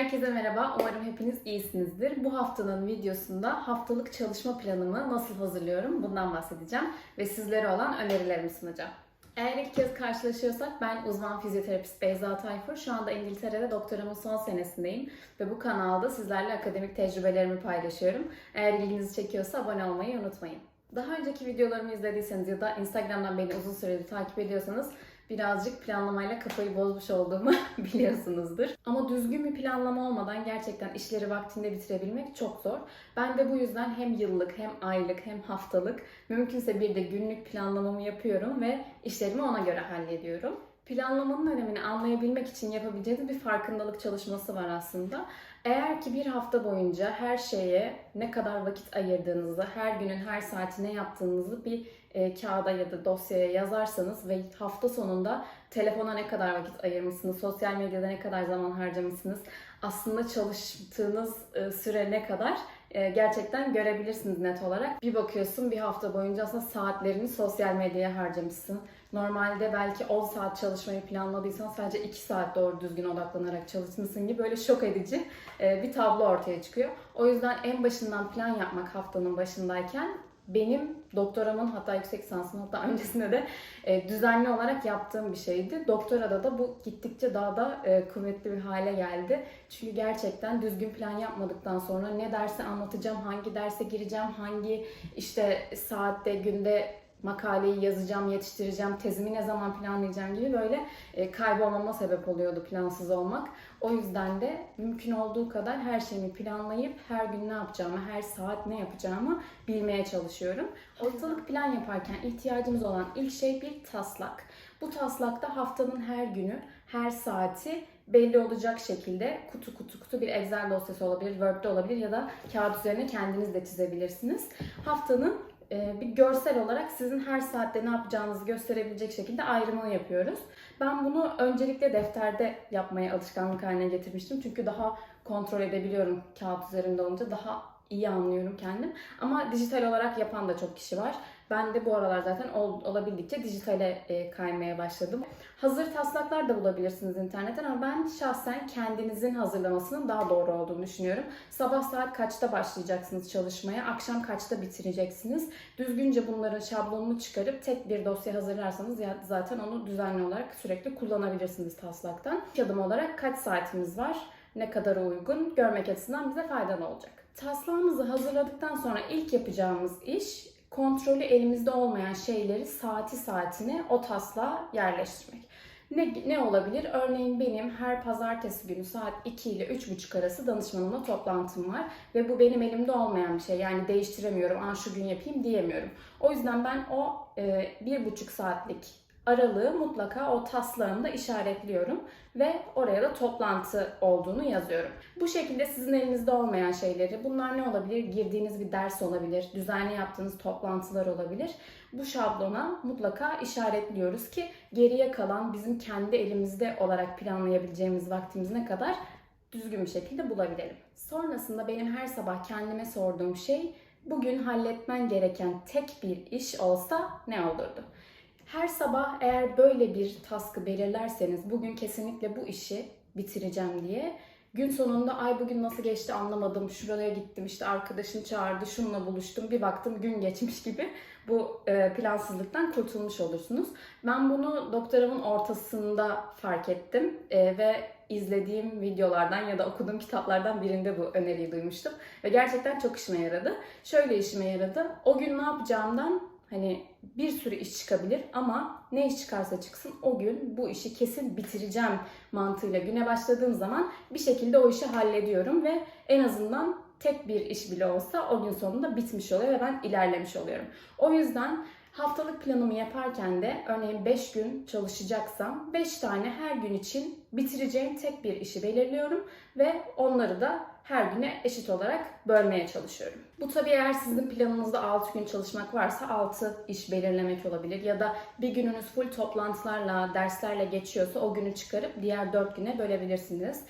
Herkese merhaba. Umarım hepiniz iyisinizdir. Bu haftanın videosunda haftalık çalışma planımı nasıl hazırlıyorum bundan bahsedeceğim ve sizlere olan önerilerimi sunacağım. Eğer ilk kez karşılaşıyorsak ben uzman fizyoterapist Beyza Tayfur. Şu anda İngiltere'de doktoramın son senesindeyim ve bu kanalda sizlerle akademik tecrübelerimi paylaşıyorum. Eğer ilginizi çekiyorsa abone olmayı unutmayın. Daha önceki videolarımı izlediyseniz ya da Instagram'dan beni uzun süredir takip ediyorsanız birazcık planlamayla kafayı bozmuş olduğumu biliyorsunuzdur. Ama düzgün bir planlama olmadan gerçekten işleri vaktinde bitirebilmek çok zor. Ben de bu yüzden hem yıllık hem aylık hem haftalık mümkünse bir de günlük planlamamı yapıyorum ve işlerimi ona göre hallediyorum. Planlamanın önemini anlayabilmek için yapabileceğiniz bir farkındalık çalışması var aslında. Eğer ki bir hafta boyunca her şeye ne kadar vakit ayırdığınızı, her günün her saati ne yaptığınızı bir e, kağıda ya da dosyaya yazarsanız ve hafta sonunda telefona ne kadar vakit ayırmışsınız, sosyal medyada ne kadar zaman harcamışsınız, aslında çalıştığınız e, süre ne kadar gerçekten görebilirsiniz net olarak. Bir bakıyorsun bir hafta boyunca aslında saatlerini sosyal medyaya harcamışsın. Normalde belki 10 saat çalışmayı planladıysan sadece 2 saat doğru düzgün odaklanarak çalışmışsın gibi böyle şok edici e, bir tablo ortaya çıkıyor. O yüzden en başından plan yapmak haftanın başındayken benim doktoramın hatta yüksek lisansımın hatta öncesinde de e, düzenli olarak yaptığım bir şeydi. Doktorada da bu gittikçe daha da e, kuvvetli bir hale geldi. Çünkü gerçekten düzgün plan yapmadıktan sonra ne derse anlatacağım, hangi derse gireceğim, hangi işte saatte, günde makaleyi yazacağım, yetiştireceğim, tezimi ne zaman planlayacağım gibi böyle e, kaybolmama sebep oluyordu plansız olmak. O yüzden de mümkün olduğu kadar her şeyimi planlayıp her gün ne yapacağımı, her saat ne yapacağımı bilmeye çalışıyorum. Haftalık plan yaparken ihtiyacımız olan ilk şey bir taslak. Bu taslakta haftanın her günü, her saati belli olacak şekilde kutu kutu kutu bir Excel dosyası olabilir, Word'de olabilir ya da kağıt üzerine kendiniz de çizebilirsiniz. Haftanın bir görsel olarak sizin her saatte ne yapacağınızı gösterebilecek şekilde ayrımını yapıyoruz. Ben bunu öncelikle defterde yapmaya alışkanlık haline getirmiştim. Çünkü daha kontrol edebiliyorum kağıt üzerinde olunca daha iyi anlıyorum kendim. Ama dijital olarak yapan da çok kişi var. Ben de bu aralar zaten ol, olabildikçe dijitale e, kaymaya başladım. Hazır taslaklar da bulabilirsiniz internetten ama ben şahsen kendinizin hazırlamasının daha doğru olduğunu düşünüyorum. Sabah saat kaçta başlayacaksınız çalışmaya, akşam kaçta bitireceksiniz. Düzgünce bunların şablonunu çıkarıp tek bir dosya hazırlarsanız zaten onu düzenli olarak sürekli kullanabilirsiniz taslaktan. İlk adım olarak kaç saatimiz var, ne kadar uygun görmek açısından bize faydalı olacak. Taslağımızı hazırladıktan sonra ilk yapacağımız iş kontrolü elimizde olmayan şeyleri saati saatine o taslağa yerleştirmek. Ne, ne olabilir? Örneğin benim her pazartesi günü saat 2 ile 3.30 arası danışmanımla toplantım var. Ve bu benim elimde olmayan bir şey. Yani değiştiremiyorum, an şu gün yapayım diyemiyorum. O yüzden ben o e, bir buçuk saatlik aralığı mutlaka o taslağımda işaretliyorum ve oraya da toplantı olduğunu yazıyorum. Bu şekilde sizin elinizde olmayan şeyleri, bunlar ne olabilir? Girdiğiniz bir ders olabilir, düzenli yaptığınız toplantılar olabilir. Bu şablona mutlaka işaretliyoruz ki geriye kalan bizim kendi elimizde olarak planlayabileceğimiz vaktimiz ne kadar düzgün bir şekilde bulabilelim. Sonrasında benim her sabah kendime sorduğum şey bugün halletmen gereken tek bir iş olsa ne olurdu? Her sabah eğer böyle bir taskı belirlerseniz bugün kesinlikle bu işi bitireceğim diye gün sonunda ay bugün nasıl geçti anlamadım şuraya gittim işte arkadaşım çağırdı şununla buluştum bir baktım gün geçmiş gibi bu e, plansızlıktan kurtulmuş olursunuz. Ben bunu doktoramın ortasında fark ettim e, ve izlediğim videolardan ya da okuduğum kitaplardan birinde bu öneriyi duymuştum ve gerçekten çok işime yaradı. Şöyle işime yaradı. O gün ne yapacağımdan Hani bir sürü iş çıkabilir ama ne iş çıkarsa çıksın o gün bu işi kesin bitireceğim mantığıyla güne başladığım zaman bir şekilde o işi hallediyorum ve en azından tek bir iş bile olsa o gün sonunda bitmiş oluyor ve ben ilerlemiş oluyorum. O yüzden haftalık planımı yaparken de örneğin 5 gün çalışacaksam 5 tane her gün için bitireceğim tek bir işi belirliyorum ve onları da her güne eşit olarak bölmeye çalışıyorum. Bu tabii eğer sizin planınızda 6 gün çalışmak varsa 6 iş belirlemek olabilir ya da bir gününüz full toplantılarla, derslerle geçiyorsa o günü çıkarıp diğer 4 güne bölebilirsiniz.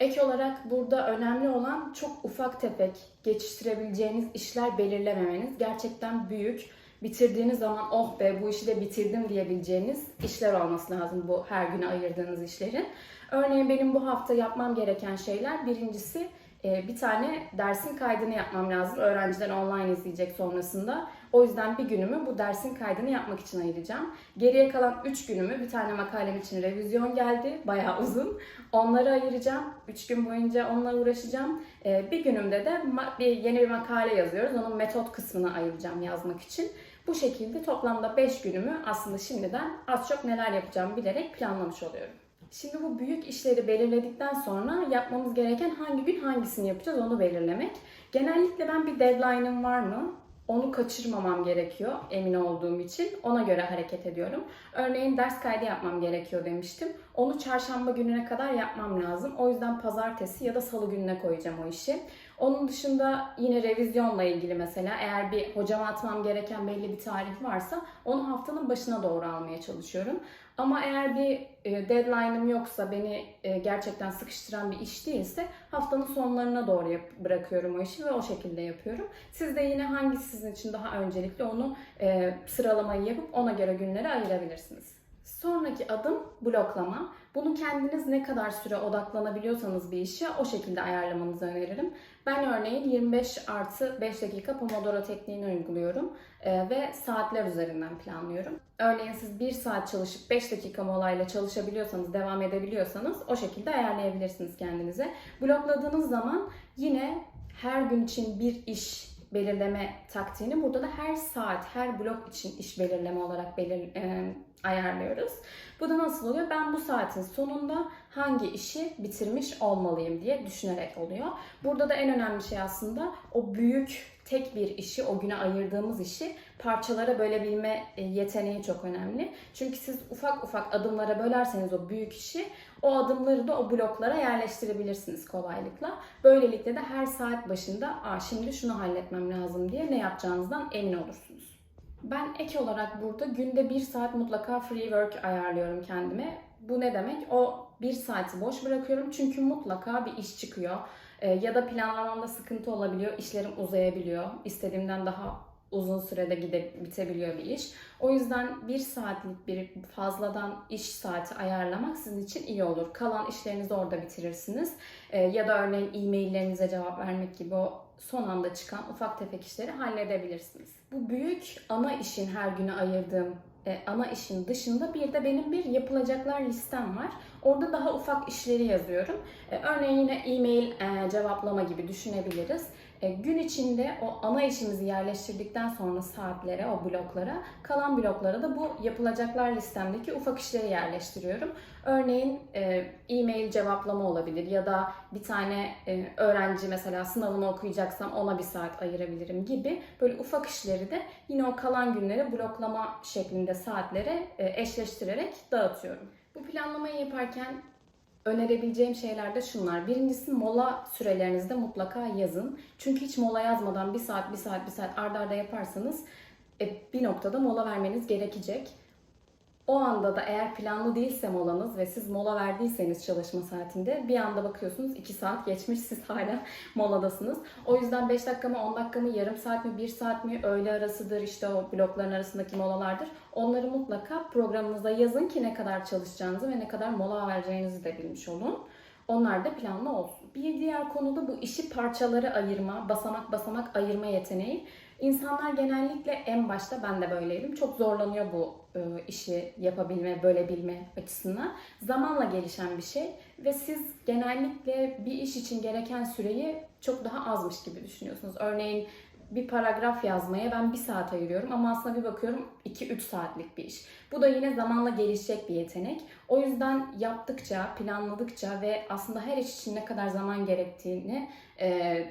Ek olarak burada önemli olan çok ufak tefek geçiştirebileceğiniz işler belirlememeniz. Gerçekten büyük, bitirdiğiniz zaman oh be bu işi de bitirdim diyebileceğiniz işler olması lazım bu her güne ayırdığınız işlerin. Örneğin benim bu hafta yapmam gereken şeyler birincisi e, bir tane dersin kaydını yapmam lazım. Öğrenciler online izleyecek sonrasında. O yüzden bir günümü bu dersin kaydını yapmak için ayıracağım. Geriye kalan 3 günümü bir tane makalem için revizyon geldi. Bayağı uzun. Onları ayıracağım. 3 gün boyunca onunla uğraşacağım. E, bir günümde de yeni bir makale yazıyoruz. Onun metot kısmını ayıracağım yazmak için. Bu şekilde toplamda 5 günümü aslında şimdiden az çok neler yapacağımı bilerek planlamış oluyorum. Şimdi bu büyük işleri belirledikten sonra yapmamız gereken hangi gün hangisini yapacağız onu belirlemek. Genellikle ben bir deadline'ım var mı? Onu kaçırmamam gerekiyor emin olduğum için. Ona göre hareket ediyorum. Örneğin ders kaydı yapmam gerekiyor demiştim. Onu çarşamba gününe kadar yapmam lazım. O yüzden pazartesi ya da salı gününe koyacağım o işi. Onun dışında yine revizyonla ilgili mesela eğer bir hocama atmam gereken belli bir tarih varsa onu haftanın başına doğru almaya çalışıyorum. Ama eğer bir e, deadline'ım yoksa beni e, gerçekten sıkıştıran bir iş değilse haftanın sonlarına doğru yap- bırakıyorum o işi ve o şekilde yapıyorum. Siz de yine hangisi sizin için daha öncelikli onu e, sıralamayı yapıp ona göre günleri ayırabilirsiniz. Sonraki adım bloklama. Bunu kendiniz ne kadar süre odaklanabiliyorsanız bir işe o şekilde ayarlamanızı öneririm. Ben örneğin 25 artı 5 dakika Pomodoro tekniğini uyguluyorum e, ve saatler üzerinden planlıyorum. Örneğin siz 1 saat çalışıp 5 dakika molayla çalışabiliyorsanız, devam edebiliyorsanız o şekilde ayarlayabilirsiniz kendinize. Blokladığınız zaman yine her gün için bir iş belirleme taktiğini burada da her saat, her blok için iş belirleme olarak belir, e, ayarlıyoruz. Bu da nasıl oluyor? Ben bu saatin sonunda hangi işi bitirmiş olmalıyım diye düşünerek oluyor. Burada da en önemli şey aslında o büyük tek bir işi, o güne ayırdığımız işi parçalara bölebilme e, yeteneği çok önemli. Çünkü siz ufak ufak adımlara bölerseniz o büyük işi, o adımları da o bloklara yerleştirebilirsiniz kolaylıkla. Böylelikle de her saat başında, Aa, şimdi şunu halletmem lazım diye ne yapacağınızdan emin olursunuz. Ben ek olarak burada günde bir saat mutlaka free work ayarlıyorum kendime. Bu ne demek? O bir saati boş bırakıyorum çünkü mutlaka bir iş çıkıyor. Ee, ya da planlamamda sıkıntı olabiliyor, işlerim uzayabiliyor. İstediğimden daha uzun sürede gide bitebiliyor bir iş. O yüzden bir saatlik bir fazladan iş saati ayarlamak sizin için iyi olur. Kalan işlerinizi orada bitirirsiniz. Ee, ya da örneğin e-maillerinize cevap vermek gibi o son anda çıkan ufak tefek işleri halledebilirsiniz. Bu büyük ana işin her güne ayırdığım e, ana işin dışında bir de benim bir yapılacaklar listem var. Orada daha ufak işleri yazıyorum. E, örneğin yine e-mail e, cevaplama gibi düşünebiliriz. E, gün içinde o ana işimizi yerleştirdikten sonra saatlere, o bloklara, kalan bloklara da bu yapılacaklar listemdeki ufak işleri yerleştiriyorum. Örneğin e, e-mail cevaplama olabilir ya da bir tane e, öğrenci mesela sınavını okuyacaksam ona bir saat ayırabilirim gibi böyle ufak işleri de yine o kalan günleri bloklama şeklinde saatlere eşleştirerek dağıtıyorum. Bu planlamayı yaparken önerebileceğim şeyler de şunlar. Birincisi mola sürelerinizde mutlaka yazın. Çünkü hiç mola yazmadan bir saat, bir saat, bir saat ardarda arda yaparsanız e, bir noktada mola vermeniz gerekecek. O anda da eğer planlı değilse molanız ve siz mola verdiyseniz çalışma saatinde bir anda bakıyorsunuz 2 saat geçmiş siz hala moladasınız. O yüzden 5 dakika mı 10 dakika mı yarım saat mi 1 saat mi öğle arasıdır işte o blokların arasındaki molalardır. Onları mutlaka programınıza yazın ki ne kadar çalışacağınızı ve ne kadar mola vereceğinizi de bilmiş olun. Onlar da planlı olsun. Bir diğer konu da bu işi parçalara ayırma, basamak basamak ayırma yeteneği. İnsanlar genellikle en başta ben de böyleydim. Çok zorlanıyor bu e, işi yapabilme, bölebilme açısından. Zamanla gelişen bir şey ve siz genellikle bir iş için gereken süreyi çok daha azmış gibi düşünüyorsunuz. Örneğin bir paragraf yazmaya ben bir saat ayırıyorum ama aslında bir bakıyorum 2-3 saatlik bir iş. Bu da yine zamanla gelişecek bir yetenek. O yüzden yaptıkça, planladıkça ve aslında her iş için ne kadar zaman gerektiğini e,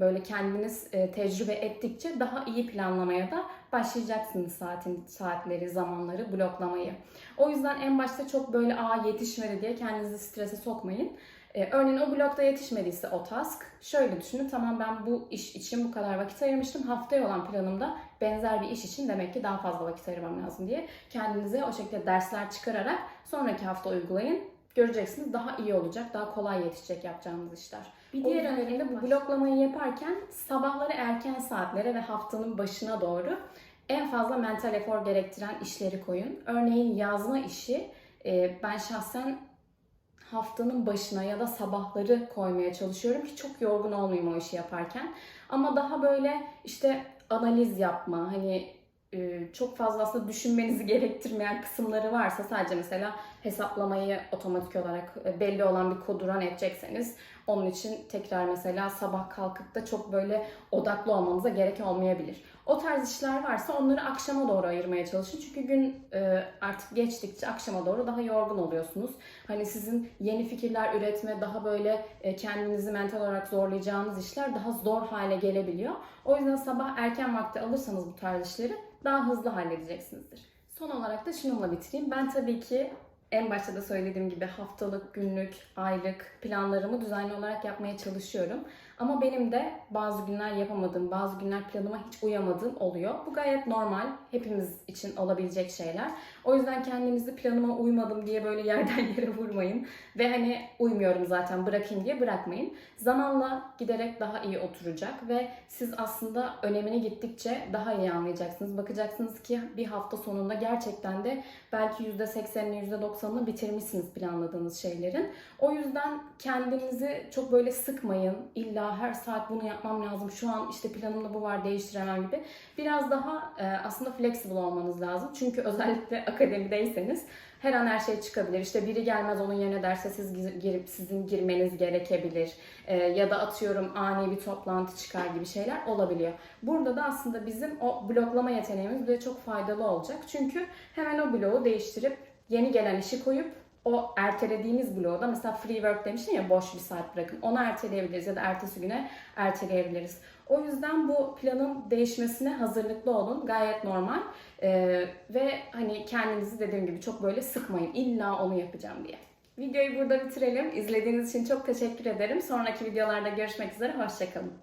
böyle kendiniz e, tecrübe ettikçe daha iyi planlamaya da başlayacaksınız saatin saatleri, zamanları, bloklamayı. O yüzden en başta çok böyle aa yetişmedi diye kendinizi strese sokmayın. Ee, örneğin o blokta yetişmediyse o task şöyle düşünün tamam ben bu iş için bu kadar vakit ayırmıştım haftaya olan planımda benzer bir iş için demek ki daha fazla vakit ayırmam lazım diye kendinize o şekilde dersler çıkararak sonraki hafta uygulayın. Göreceksiniz daha iyi olacak, daha kolay yetişecek yapacağınız işler. Bir diğer önerim de bu bloklamayı yaparken sabahları erken saatlere ve haftanın başına doğru en fazla mental efor gerektiren işleri koyun. Örneğin yazma işi e, ben şahsen haftanın başına ya da sabahları koymaya çalışıyorum ki çok yorgun olmayayım o işi yaparken. Ama daha böyle işte analiz yapma, hani çok fazla aslında düşünmenizi gerektirmeyen kısımları varsa sadece mesela hesaplamayı otomatik olarak belli olan bir kodu run edecekseniz onun için tekrar mesela sabah kalkıp da çok böyle odaklı olmanıza gerek olmayabilir. O tarz işler varsa onları akşama doğru ayırmaya çalışın. Çünkü gün e, artık geçtikçe akşama doğru daha yorgun oluyorsunuz. Hani sizin yeni fikirler üretme, daha böyle e, kendinizi mental olarak zorlayacağınız işler daha zor hale gelebiliyor. O yüzden sabah erken vakti alırsanız bu tarz işleri daha hızlı halledeceksinizdir. Son olarak da şununla bitireyim. Ben tabii ki en başta da söylediğim gibi haftalık, günlük, aylık planlarımı düzenli olarak yapmaya çalışıyorum. Ama benim de bazı günler yapamadığım, bazı günler planıma hiç uyamadığım oluyor. Bu gayet normal. Hepimiz için olabilecek şeyler. O yüzden kendinizi planıma uymadım diye böyle yerden yere vurmayın. Ve hani uymuyorum zaten bırakayım diye bırakmayın. Zamanla giderek daha iyi oturacak ve siz aslında önemini gittikçe daha iyi anlayacaksınız. Bakacaksınız ki bir hafta sonunda gerçekten de belki %80'ini %90'ını bitirmişsiniz planladığınız şeylerin. O yüzden kendinizi çok böyle sıkmayın. İlla her saat bunu yapmam lazım. Şu an işte planımda bu var değiştiremem gibi. Biraz daha e, aslında flexible olmanız lazım. Çünkü özellikle akademideyseniz her an her şey çıkabilir. İşte biri gelmez onun yerine derse siz gir- girip sizin girmeniz gerekebilir. E, ya da atıyorum ani bir toplantı çıkar gibi şeyler olabiliyor. Burada da aslında bizim o bloklama yeteneğimiz bize çok faydalı olacak. Çünkü hemen o bloğu değiştirip yeni gelen işi koyup o ertelediğimiz bloğu da mesela free work demiştim ya boş bir saat bırakın. Onu erteleyebiliriz ya da ertesi güne erteleyebiliriz. O yüzden bu planın değişmesine hazırlıklı olun. Gayet normal. Ee, ve hani kendinizi dediğim gibi çok böyle sıkmayın. İlla onu yapacağım diye. Videoyu burada bitirelim. İzlediğiniz için çok teşekkür ederim. Sonraki videolarda görüşmek üzere. Hoşçakalın.